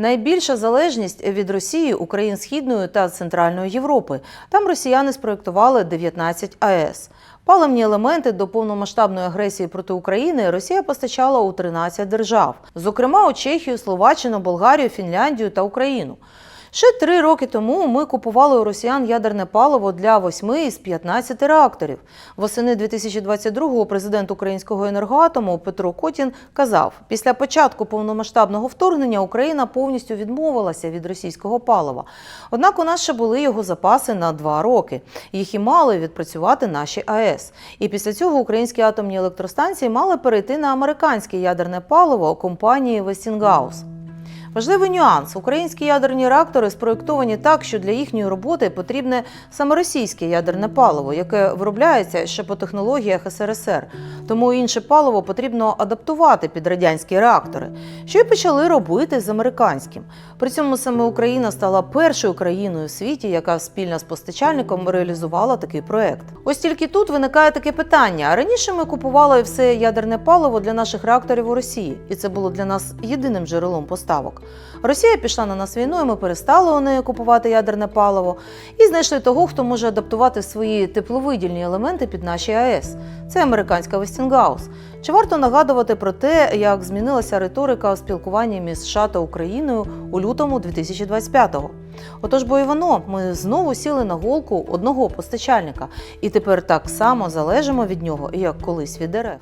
Найбільша залежність від Росії Україн Східної та Центральної Європи. Там росіяни спроєктували 19 АЕС. Паливні елементи до повномасштабної агресії проти України Росія постачала у 13 держав, зокрема у Чехію, Словаччину, Болгарію, Фінляндію та Україну. Ще три роки тому ми купували у росіян ядерне паливо для 8 із 15 реакторів. Восени 2022-го президент українського енергоатому Петро Котін казав: після початку повномасштабного вторгнення Україна повністю відмовилася від російського палива. Однак у нас ще були його запаси на два роки. Їх і мали відпрацювати наші АЕС. І після цього українські атомні електростанції мали перейти на американське ядерне паливо компанії Westinghouse. Важливий нюанс: українські ядерні реактори спроєктовані так, що для їхньої роботи потрібне саме російське ядерне паливо, яке виробляється ще по технологіях СРСР. Тому інше паливо потрібно адаптувати під радянські реактори, що й почали робити з американським. При цьому саме Україна стала першою країною у світі, яка спільно з постачальником реалізувала такий проект. Ось тільки тут виникає таке питання: раніше ми купували все ядерне паливо для наших реакторів у Росії, і це було для нас єдиним джерелом поставок. Росія пішла на нас війну, і ми перестали у неї купувати ядерне паливо і знайшли того, хто може адаптувати свої тепловидільні елементи під наші АЕС. Це американська Westinghouse. Чи варто нагадувати про те, як змінилася риторика у спілкуванні між США та Україною у лютому 2025-го? Отож, бо і воно, ми знову сіли на голку одного постачальника, і тепер так само залежимо від нього, як колись від дерев.